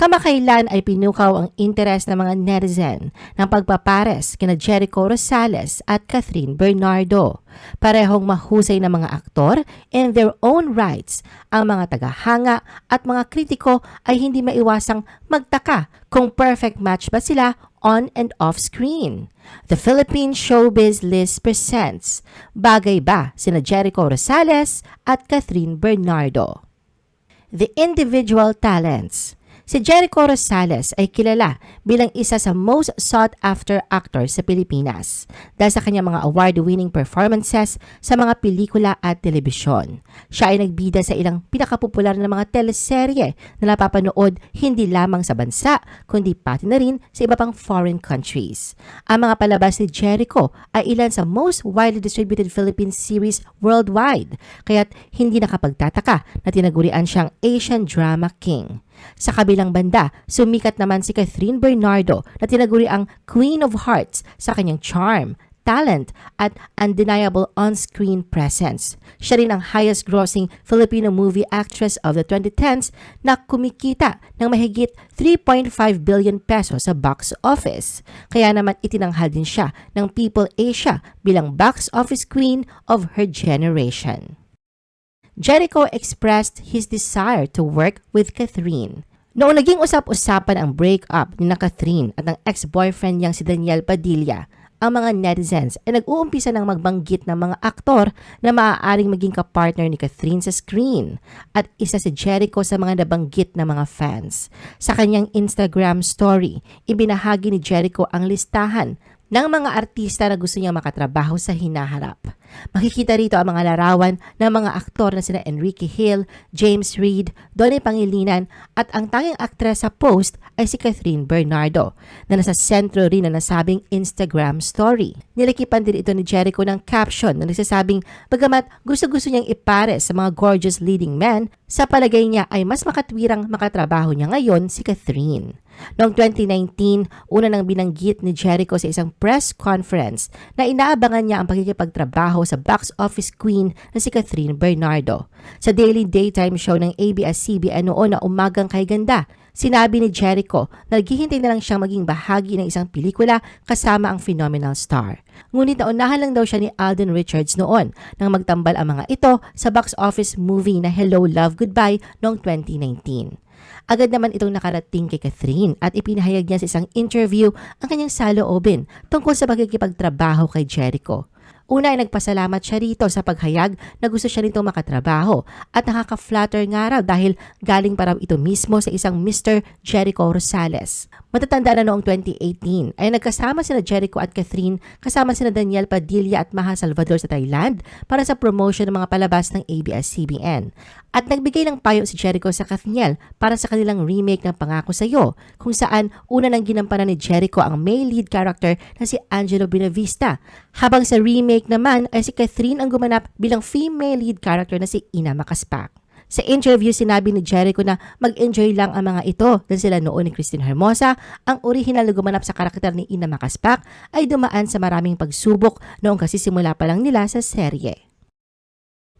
Kamakailan ay pinukaw ang interes ng mga netizen ng pagpapares kina Jericho Rosales at Catherine Bernardo. Parehong mahusay na mga aktor in their own rights. Ang mga tagahanga at mga kritiko ay hindi maiwasang magtaka kung perfect match ba sila on and off screen. The Philippine Showbiz List presents Bagay ba sina Jericho Rosales at Catherine Bernardo? The Individual Talents Si Jericho Rosales ay kilala bilang isa sa most sought-after actor sa Pilipinas dahil sa kanyang mga award-winning performances sa mga pelikula at telebisyon. Siya ay nagbida sa ilang pinakapopular na mga teleserye na napapanood hindi lamang sa bansa kundi pati na rin sa iba pang foreign countries. Ang mga palabas ni Jericho ay ilan sa most widely distributed Philippine series worldwide kaya't hindi nakapagtataka na tinagurian siyang Asian Drama King. Sa kabilang banda, sumikat naman si Catherine Bernardo na tinaguri ang Queen of Hearts sa kanyang charm, talent at undeniable on-screen presence. Siya rin ang highest-grossing Filipino movie actress of the 2010s na kumikita ng mahigit 3.5 billion pesos sa box office. Kaya naman itinanghal din siya ng People Asia bilang box office queen of her generation. Jericho expressed his desire to work with Catherine. Noong naging usap-usapan ang breakup ni na Catherine at ng ex-boyfriend niyang si Daniel Padilla, ang mga netizens ay nag-uumpisa ng magbanggit ng mga aktor na maaaring maging kapartner ni Catherine sa screen at isa si Jericho sa mga nabanggit ng mga fans. Sa kanyang Instagram story, ibinahagi ni Jericho ang listahan ng mga artista na gusto niyang makatrabaho sa hinaharap. Makikita rito ang mga larawan ng mga aktor na sina Enrique Hill, James Reid, Donnie Pangilinan at ang tanging aktres sa post ay si Catherine Bernardo na nasa sentro rin na nasabing Instagram story. Nilikipan din ito ni Jericho ng caption na nagsasabing bagamat gusto-gusto niyang ipare sa mga gorgeous leading men, sa palagay niya ay mas makatwirang makatrabaho niya ngayon si Catherine. Noong 2019, una nang binanggit ni Jericho sa isang press conference na inaabangan niya ang pagkikipagtrabaho sa box office queen na si Catherine Bernardo. Sa daily daytime show ng ABS-CBN noon na umagang kay ganda, sinabi ni Jericho na naghihintay na lang siyang maging bahagi ng isang pelikula kasama ang phenomenal star. Ngunit naunahan lang daw siya ni Alden Richards noon nang magtambal ang mga ito sa box office movie na Hello Love Goodbye noong 2019. Agad naman itong nakarating kay Catherine at ipinahayag niya sa isang interview ang kanyang saloobin tungkol sa pagkikipagtrabaho kay Jericho. Una ay nagpasalamat siya rito sa paghayag na gusto siya nitong makatrabaho at nakaka-flatter nga raw dahil galing pa raw ito mismo sa isang Mr. Jericho Rosales. Matatanda na noong 2018 ay nagkasama sina Jericho at Catherine kasama sina Daniel Padilla at Maha Salvador sa Thailand para sa promotion ng mga palabas ng ABS-CBN. At nagbigay ng payo si Jericho sa Kathniel para sa kanilang remake ng Pangako sa Iyo, kung saan una nang ginampanan ni Jericho ang male lead character na si Angelo Benavista, habang sa remake naman ay si Catherine ang gumanap bilang female lead character na si Ina Makaspak. Sa interview, sinabi ni Jericho na mag-enjoy lang ang mga ito dahil sila noon ni Christine Hermosa, ang original na gumanap sa karakter ni Ina Makaspak ay dumaan sa maraming pagsubok noong kasi simula pa lang nila sa serye.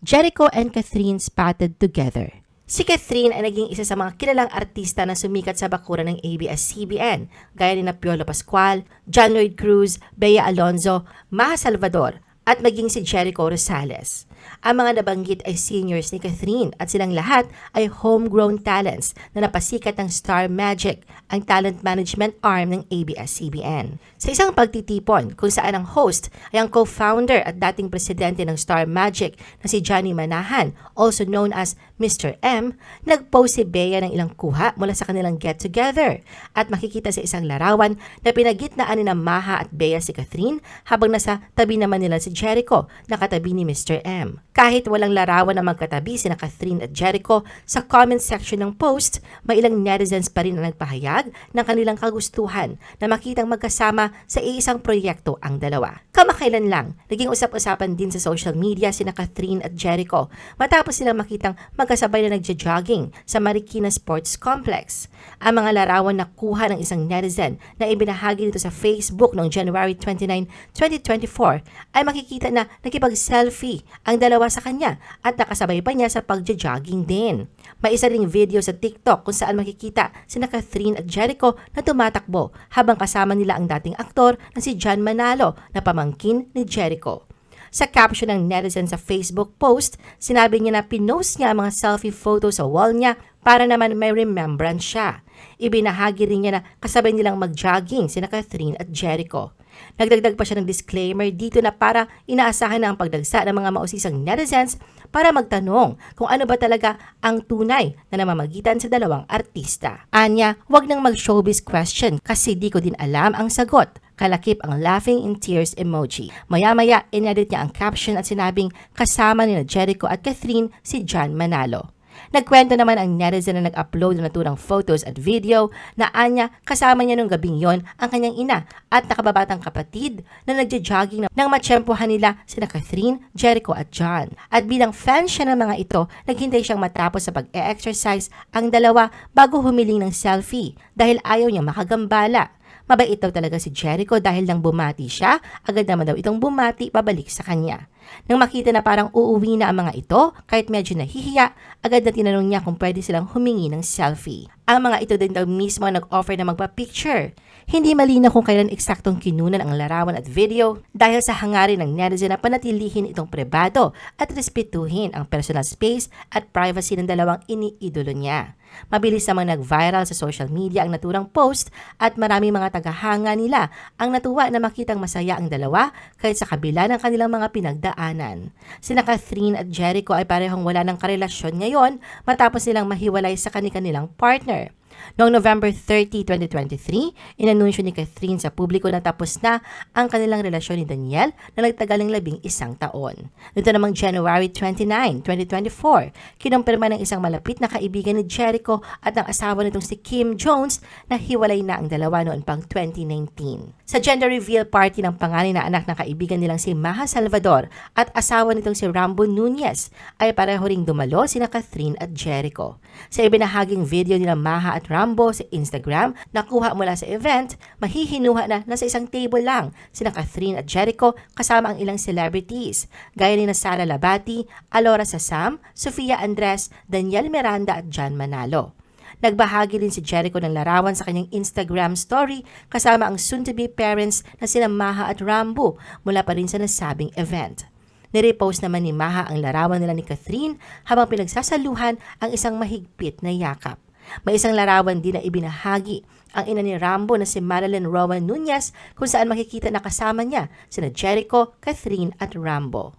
Jericho and Catherine spotted together. Si Catherine ay naging isa sa mga kilalang artista na sumikat sa bakuran ng ABS-CBN, gaya ni na Piolo Pascual, John Lloyd Cruz, Bea Alonzo, Maha Salvador, at maging si Jericho Rosales. Ang mga nabanggit ay seniors ni Catherine at silang lahat ay homegrown talents na napasikat ng Star Magic, ang talent management arm ng ABS-CBN. Sa isang pagtitipon kung saan ang host ay ang co-founder at dating presidente ng Star Magic na si Johnny Manahan, also known as Mr. M, nag-post si Bea ng ilang kuha mula sa kanilang get-together at makikita sa isang larawan na pinagitnaan ni Maha at Bea si Catherine habang nasa tabi naman nila si Jericho na ni Mr. M. Kahit walang larawan na magkatabi sina Catherine at Jericho, sa comment section ng post, may ilang netizens pa rin na nagpahayag ng kanilang kagustuhan na makitang magkasama sa iisang proyekto ang dalawa. Kamakailan lang, naging usap-usapan din sa social media sina Catherine at Jericho matapos silang makitang magkasabay na nagja-jogging sa Marikina Sports Complex. Ang mga larawan na kuha ng isang netizen na ibinahagi nito sa Facebook noong January 29, 2024 ay makikita makikita na nakipag-selfie ang dalawa sa kanya at nakasabay pa niya sa pagja-jogging din. May isa ring video sa TikTok kung saan makikita sina Catherine at Jericho na tumatakbo habang kasama nila ang dating aktor na si John Manalo na pamangkin ni Jericho. Sa caption ng netizen sa Facebook post, sinabi niya na pinost niya ang mga selfie photo sa wall niya para naman may remembrance siya. Ibinahagi rin niya na kasabay nilang mag-jogging sina Catherine at Jericho. Nagdagdag pa siya ng disclaimer dito na para inaasahan na ang pagdagsa ng mga mausisang netizens para magtanong kung ano ba talaga ang tunay na namamagitan sa dalawang artista. Anya, wag nang mag-showbiz question kasi di ko din alam ang sagot. Kalakip ang laughing in tears emoji. Maya-maya, inedit niya ang caption at sinabing kasama ni Jericho at Catherine si John Manalo. Nagkwento naman ang netizen na nag-upload ng naturang photos at video na anya kasama niya nung gabing yon ang kanyang ina at nakababatang kapatid na nagja-jogging nang matsyempohan nila sina Catherine, Jericho at John. At bilang fan siya ng mga ito, naghintay siyang matapos sa pag-e-exercise ang dalawa bago humiling ng selfie dahil ayaw niya makagambala. Mabait daw talaga si Jericho dahil nang bumati siya, agad naman daw itong bumati pabalik sa kanya. Nang makita na parang uuwi na ang mga ito, kahit medyo nahihiya, agad na tinanong niya kung pwede silang humingi ng selfie. Ang mga ito din daw mismo nag-offer na magpa-picture. Hindi malinaw kung kailan eksaktong kinunan ang larawan at video dahil sa hangarin ng netizen na panatilihin itong pribado at respetuhin ang personal space at privacy ng dalawang iniidolo niya. Mabilis namang nag-viral sa social media ang naturang post at marami mga tagahanga nila ang natuwa na makitang masaya ang dalawa kahit sa kabila ng kanilang mga pinagdaanan. Sina Catherine at Jericho ay parehong wala ng karelasyon ngayon matapos nilang mahiwalay sa kanilang partner. Noong November 30, 2023, inanunsyo ni Catherine sa publiko na tapos na ang kanilang relasyon ni Daniel na nagtagal ng labing isang taon. Nito namang January 29, 2024, kinumpirma ng isang malapit na kaibigan ni Jericho at ng asawa nitong si Kim Jones na hiwalay na ang dalawa noon pang 2019. Sa gender reveal party ng panganay na anak ng kaibigan nilang si Maha Salvador at asawa nitong si Rambo Nunez ay pareho ring dumalo sina Catherine at Jericho. Sa ibinahaging video nila Maha at Rambo sa Instagram, nakuha mula sa event, mahihinuha na nasa isang table lang sina Catherine at Jericho kasama ang ilang celebrities, gaya ni na Sara Labati, Alora Sasam, Sofia Andres, Daniel Miranda at John Manalo. Nagbahagi din si Jericho ng larawan sa kanyang Instagram story kasama ang soon-to-be parents na sina Maha at Rambo mula pa rin sa nasabing event. Nirepost naman ni Maha ang larawan nila ni Catherine habang pinagsasaluhan ang isang mahigpit na yakap. May isang larawan din na ibinahagi ang ina ni Rambo na si Marilyn Rowan Nunez kung saan makikita na kasama niya sina Jericho, Catherine at Rambo.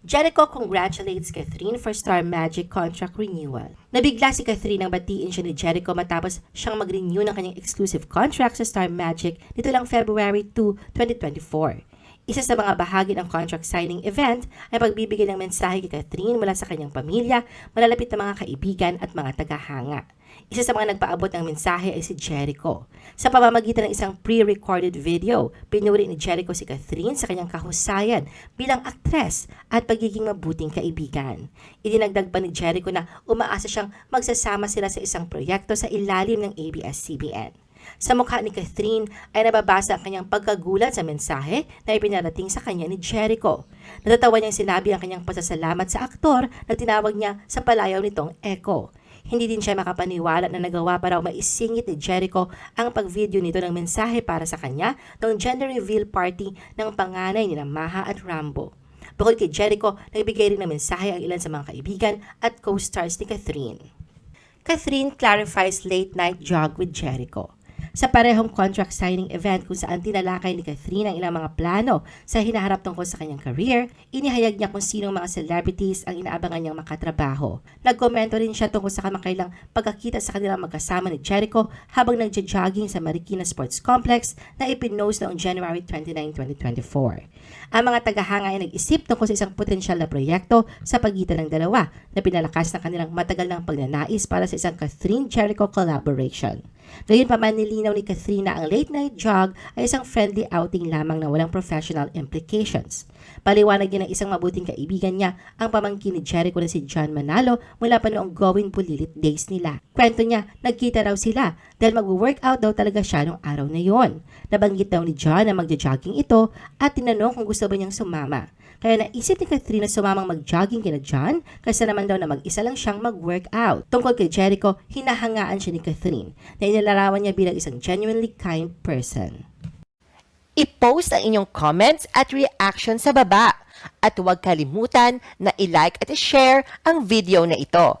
Jericho congratulates Catherine for Star Magic contract renewal. Nabigla si Catherine nang batiin siya ni Jericho matapos siyang mag-renew ng kanyang exclusive contract sa Star Magic nito lang February 2, 2024. Isa sa mga bahagi ng contract signing event ay pagbibigay ng mensahe kay Catherine mula sa kanyang pamilya, malalapit na mga kaibigan at mga tagahanga. Isa sa mga nagpaabot ng mensahe ay si Jericho. Sa pamamagitan ng isang pre-recorded video, pinuri ni Jericho si Catherine sa kanyang kahusayan bilang aktres at pagiging mabuting kaibigan. Idinagdag pa ni Jericho na umaasa siyang magsasama sila sa isang proyekto sa ilalim ng ABS-CBN. Sa mukha ni Catherine ay nababasa ang kanyang pagkagulat sa mensahe na ipinarating sa kanya ni Jericho. Natatawa niyang sinabi ang kanyang pasasalamat sa aktor na tinawag niya sa palayaw nitong Echo. Hindi din siya makapaniwala na nagawa para maisingit ni Jericho ang pag-video nito ng mensahe para sa kanya noong gender reveal party ng panganay ni Maha at Rambo. Bukod kay Jericho, nagbigay rin ng mensahe ang ilan sa mga kaibigan at co-stars ni Catherine. Catherine clarifies late night jog with Jericho sa parehong contract signing event kung saan tinalakay ni Catherine ang ilang mga plano sa hinaharap tungkol sa kanyang career, inihayag niya kung sinong mga celebrities ang inaabangan niyang makatrabaho. Nagkomento rin siya tungkol sa kamakailang pagkakita sa kanilang magkasama ni Jericho habang nagja-jogging sa Marikina Sports Complex na ipinost noong January 29, 2024. Ang mga tagahanga ay nag-isip tungkol sa isang potensyal na proyekto sa pagitan ng dalawa na pinalakas ng kanilang matagal ng pagnanais para sa isang Catherine Jericho collaboration. Gayon pa man nilinaw ni Katrina ang late night jog ay isang friendly outing lamang na walang professional implications. Paliwanag din ng isang mabuting kaibigan niya ang pamangkin ni Jericho na si John Manalo mula pa noong going bulilit days nila. Kwento niya, nagkita raw sila dahil mag-workout daw talaga siya nung araw na yon. Nabanggit daw ni John na magja-jogging ito at tinanong kung gusto ba niyang sumama. Kaya naisip ni Katrina sumamang mag-jogging kina John kasi naman daw na mag-isa lang siyang mag-workout. Tungkol kay Jericho, hinahangaan siya ni Catherine na inilarawan niya bilang isang genuinely kind person. I-post ang inyong comments at reaction sa baba. At huwag kalimutan na i-like at i-share ang video na ito.